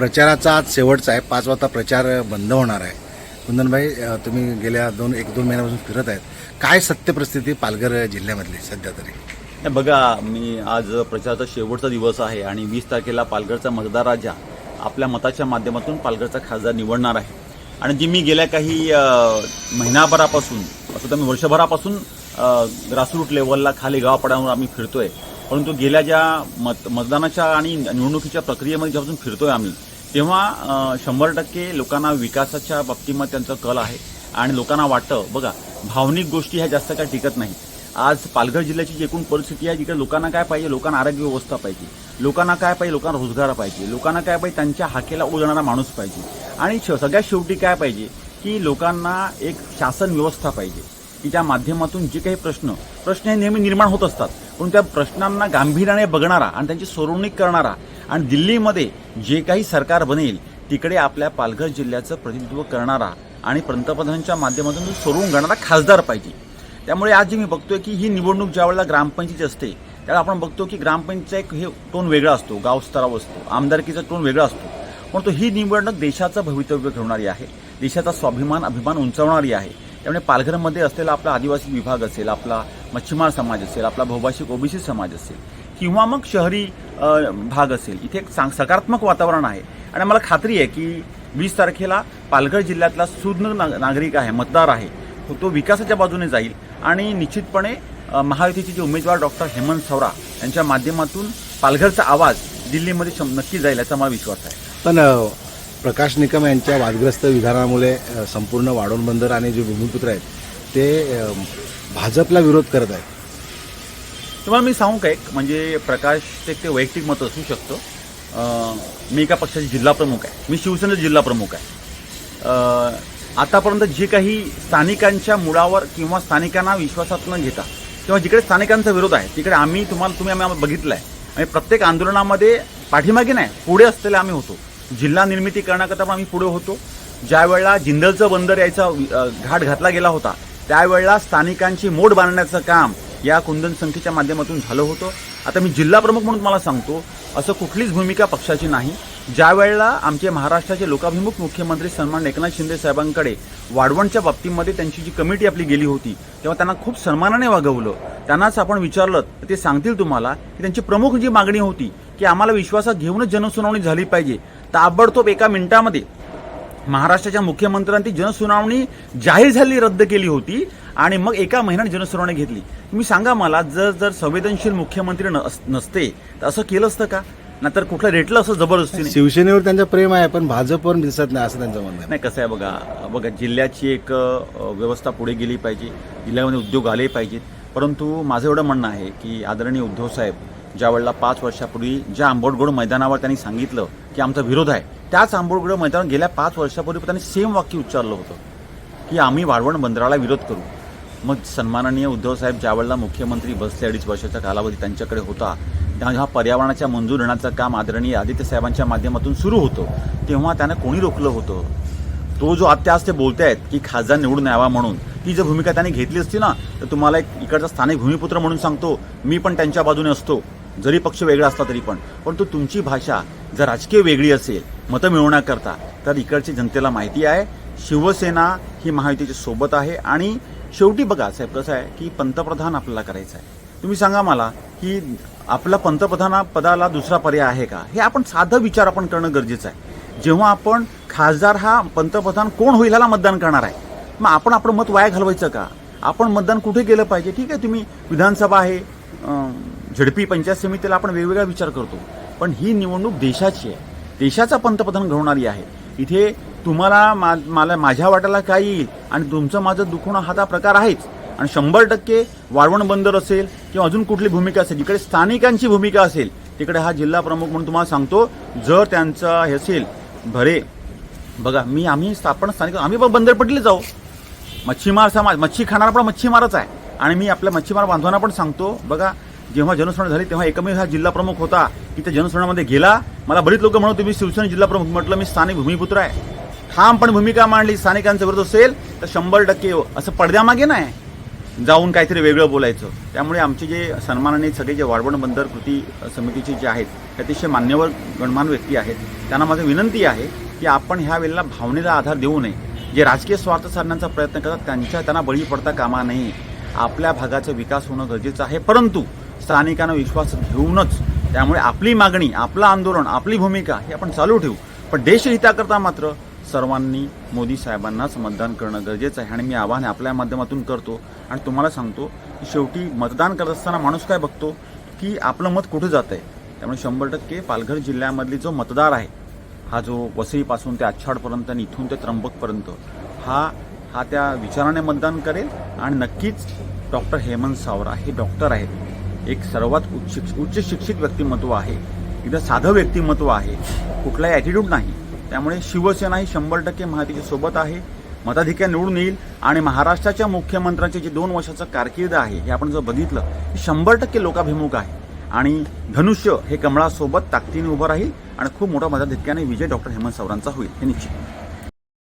प्रचाराचा आज शेवटचा आहे. पाच वाजता प्रचार बंद होणार आहे. कुंदनभाई तुम्ही गेल्या दोन एक दोन महिन्यापासून फिरत आहेत. काय सत्य परिस्थिती पालघर जिल्ह्यामधली सध्या तरी? बघा मी आज प्रचाराचा शेवटचा दिवस आहे आणि वीस तारखेला पालघरचा मतदार राजा आपल्या मताच्या माध्यमातून पालघरचा खासदार निवडणार आहे. आणि जी मी गेल्या काही महिनाभरापासून असं तर मी वर्षभरापासून ग्रासरूट लेवलला खाली गावापाड्यावर आम्ही फिरतोय. परंतु गेल्या ज्या मत मतदानाच्या आणि निवडणुकीच्या प्रक्रियेमध्ये ज्यापासून फिरतोय आम्ही तेव्हा शंभर टक्के लोकांना विकासाच्या बाबतीमध्ये त्यांचं कल आहे आणि लोकांना वाटतं बघा भावनिक गोष्टी ह्या जास्त काय टिकत नाही आज पालघर जिल्ह्याची जी एकूण परिस्थिती आहे जिकडे लोकांना काय पाहिजे लोकांना आरोग्य व्यवस्था पाहिजे. लोकांना काय पाहिजे लोकांना रोजगार पाहिजे. लोकांना काय पाहिजे त्यांच्या हाकेला उजणारा माणूस पाहिजे. आणि श- सगळ्यात शेवटी काय पाहिजे की लोकांना एक शासन व्यवस्था पाहिजे. की त्या माध्यमातून जे काही प्रश्न प्रश्न हे नेहमी निर्माण होत असतात. पण त्या प्रश्नांना गांभीर्याने बघणारा आणि त्यांची सोडवणूक करणारा आणि दिल्लीमध्ये जे काही सरकार बनेल तिकडे आपल्या पालघर जिल्ह्याचं प्रतिनिधित्व करणारा आणि पंतप्रधानांच्या माध्यमातून सोडवून घेणारा खासदार पाहिजे. त्यामुळे आज जे मी बघतोय की ही निवडणूक ज्या वेळेला ग्रामपंचायत असते त्यावेळेला आपण बघतो की ग्रामपंचायत एक हे टोन वेगळा असतो गावस्तरावर असतो आमदारकीचा टोन वेगळा असतो. परंतु ही निवडणूक देशाचं भवितव्य घडवणारी आहे देशाचा स्वाभिमान अभिमान उंचावणारी आहे. त्यामुळे पालघरमध्ये असलेला आपला आदिवासी विभाग असेल आपला मच्छीमार समाज असेल आपला बहुभाषिक ओबीसी समाज असेल किंवा मग शहरी भाग असेल. इथे एक सांग सकारात्मक वातावरण आहे. आणि मला खात्री आहे की वीस तारखेला पालघर जिल्ह्यातला सुज्ञ ना- नागरिक आहे मतदार आहे. तो विकासाच्या बाजूने जाईल. आणि निश्चितपणे महायुतीचे जे उमेदवार डॉक्टर हेमंत सवरा यांच्या माध्यमातून पालघरचा आवाज दिल्लीमध्ये नक्की जाईल याचा मला विश्वास आहे. पण प्रकाश निकम यांच्या वादग्रस्त विधानामुळे संपूर्ण वाढवण बंदर आणि जे भूमिपुत्र आहेत ते भाजपला विरोध करत आहेत. तुम्हाला मी सांगू का एक? म्हणजे प्रकाश ते ते वैयक्तिक मत असू शकतं. मी एका पक्षाचे जिल्हा प्रमुख आहे. मी शिवसेनेचा जिल्हा प्रमुख आहे. आतापर्यंत जे काही स्थानिकांच्या मुळावर किंवा स्थानिकांना विश्वासात न घेता किंवा जिकडे स्थानिकांचा विरोध आहे तिकडे आम्ही तुम्हाला तुम्ही आम्ही आम्हाला बघितलं आहे आणि प्रत्येक आंदोलनामध्ये पाठीमागे नाही पुढे असलेले आम्ही होतो. जिल्हा निर्मिती करण्याकरता पण आम्ही पुढे होतो. ज्या वेळेला जिंदलचं बंदर यायचा घाट घातला गेला होता त्यावेळेला स्थानिकांची मोड बांधण्याचं काम या कुंदन संख्येच्या माध्यमातून झालं होतं. आता मी जिल्हा प्रमुख म्हणून तुम्हाला सांगतो असं कुठलीच भूमिका पक्षाची नाही. ज्या वेळेला आमचे महाराष्ट्राचे लोकाभिमुख मुख्यमंत्री सन्मान एकनाथ शिंदे साहेबांकडे वाढवणच्या बाबतीमध्ये त्यांची जी कमिटी आपली गेली होती तेव्हा त्यांना खूप सन्मानाने वागवलं. त्यांनाच आपण विचारलं तर ते सांगतील तुम्हाला की त्यांची प्रमुख जी मागणी होती की आम्हाला विश्वासात घेऊनच जनसुनावणी झाली पाहिजे. ताबडतोब एका मिनिटामध्ये महाराष्ट्राच्या मुख्यमंत्र्यांनी जनसुनावणी जाहीर झाली रद्द केली होती आणि मग एका महिन्यात जनसुनावणी घेतली. तुम्ही सांगा मला जर जर संवेदनशील मुख्यमंत्री नस- नसते तर असं केलं असतं का? नाहीतर कुठलं रेटलं असं जबरदस्तीने? शिवसेनेवर त्यांचं प्रेम आहे पण भाजपवर दिसत नाही असं त्यांचं म्हणणं नाही कसं आहे बघा बघा जिल्ह्याची एक व्यवस्था पुढे गेली पाहिजे जिल्ह्यामध्ये उद्योग आले पाहिजेत परंतु माझं एवढं म्हणणं आहे की आदरणीय उद्धव साहेब ज्या वेळेला पाच वर्षापूर्वी ज्या आंबोडगड मैदानावर त्यांनी सांगितलं की आमचा विरोध आहे त्याच आंबोळगड मैदानावर गेल्या पाच वर्षापूर्वी त्यांनी सेम वाक्य उच्चारलं होतं की आम्ही वाढवण बंदराला विरोध करू. मग सन्माननीय उद्धव साहेब ज्या वेळेला मुख्यमंत्री बसले अडीच वर्षाचा कालावधी त्यांच्याकडे होता तेव्हा पर्यावरणाच्या मंजूर होण्याचं काम आदरणीय आदित्य साहेबांच्या माध्यमातून सुरू होतं तेव्हा त्यांना कोणी रोखलं होतं? तो जो आत्या आज ते आहेत की खासदार निवडून यावा म्हणून ती जर भूमिका त्यांनी घेतली असती ना तर तुम्हाला एक इकडचा स्थानिक भूमिपुत्र म्हणून सांगतो मी पण त्यांच्या बाजूने असतो. जरी पक्ष वेगळा असला तरी पण. परंतु तुमची भाषा जर राजकीय वेगळी असेल मतं मिळवण्याकरता तर इकडची जनतेला माहिती आहे शिवसेना ही महायुतीच्या सोबत आहे आणि शेवटी बघा साहेब कसं आहे की पंतप्रधान आपल्याला करायचं आहे. तुम्ही सांगा मला की आपला पंतप्रधान पदाला दुसरा पर्याय आहे का? हे आपण साधं विचार आपण करणं गरजेचं आहे. जेव्हा आपण खासदार हा पंतप्रधान कोण होईल ह्याला मतदान करणार आहे? मग आपण आपलं मत वाया घालवायचं का? आपण मतदान कुठे केलं पाहिजे? ठीक आहे तुम्ही विधानसभा आहे झडपी पंचायत समितीला आपण वेगवेगळा विचार करतो. पण ही निवडणूक देशाची आहे. देशाचा पंतप्रधान घडवणारी आहे. इथे तुम्हाला मा- मला माझ्या वाट्याला काय येईल आणि तुमचं माझं दुखणं हा तर प्रकार आहेच. आणि शंभर टक्के वाळवण बंदर असेल किंवा अजून कुठली भूमिका असेल जिकडे स्थानिकांची भूमिका असेल तिकडे हा जिल्हा प्रमुख म्हणून तुम्हाला सांगतो जर त्यांचा हे असेल भरे. बघा मी आम्ही आपण स्थानिक आम्ही पण बंदरपट्टीला जाऊ. मच्छीमार समाज मच्छी खाणारा पण मच्छीमारच आहे. आणि मी आपल्या मच्छीमार बांधवांना पण सांगतो बघा जेव्हा जनसुनावणी झाली तेव्हा एकमेव हा जिल्हा प्रमुख होता. की त्या जनसुनावणीमध्ये गेला. मला बरीच लोक म्हणत मी शिवसेना जिल्हा प्रमुख. म्हटलं मी स्थानिक भूमिपुत्र आहे. ठामपणे भूमिका मांडली स्थानिकांचा विरोध असेल तर शंभर टक्के असं पडद्यामागे नाही. जाऊन काहीतरी वेगळं बोलायचं. त्यामुळे आमचे जे सन्मानाने सगळे जे वाढवण बंदर कृती समितीचे जे आहेत ते अतिशय मान्यवर गणमान व्यक्ती आहेत. त्यांना माझी विनंती आहे की आपण ह्या वेळेला भावनेला आधार देऊ नये. जे राजकीय स्वार्थ साधण्याचा प्रयत्न करतात त्यांच्या त्यांना बळी पडता कामा नये. आपल्या भागाचा विकास होणं गरजेचं आहे. परंतु स्थानिकांना विश्वास घेऊनच त्यामुळे आपली मागणी आपलं आंदोलन आपली भूमिका हे आपण चालू ठेवू. पण देशहिताकरता मात्र सर्वांनी मोदी साहेबांनाच मतदान करणं गरजेचं आहे आणि मी आवाहन आपल्या माध्यमातून करतो आणि तुम्हाला सांगतो की शेवटी मतदान करत असताना माणूस काय बघतो? की आपलं मत कुठं जात आहे त्यामुळे शंभर टक्के पालघर जिल्ह्यामधली जो मतदार आहे हा जो वसईपासून ते आच्छाडपर्यंत आणि इथून ते त्र्यंबकपर्यंत हा हा त्या विचाराने मतदान करेल आणि नक्कीच डॉक्टर हेमंत सावरा हे डॉक्टर आहेत. एक सर्वात उच्च उच्च शिक्षित व्यक्तिमत्व आहे. एकदम साधं व्यक्तिमत्व आहे. कुठलाही ॲटिट्यूड नाही. त्यामुळे शिवसेना ही शंभर टक्के महायुतीच्या सोबत आहे. मताधिक्या निवडून येईल आणि महाराष्ट्राच्या मुख्यमंत्र्यांची जे दोन वर्षाचं कारकीर्द आहे हे आपण जर बघितलं शंभर टक्के लोकाभिमुख आहे. आणि धनुष्य हे कमळासोबत ताकदीने उभं राहील आणि खूप मोठ्या मताधिक्याने विजय डॉक्टर हेमंत सावरांचा होईल हे निश्चित.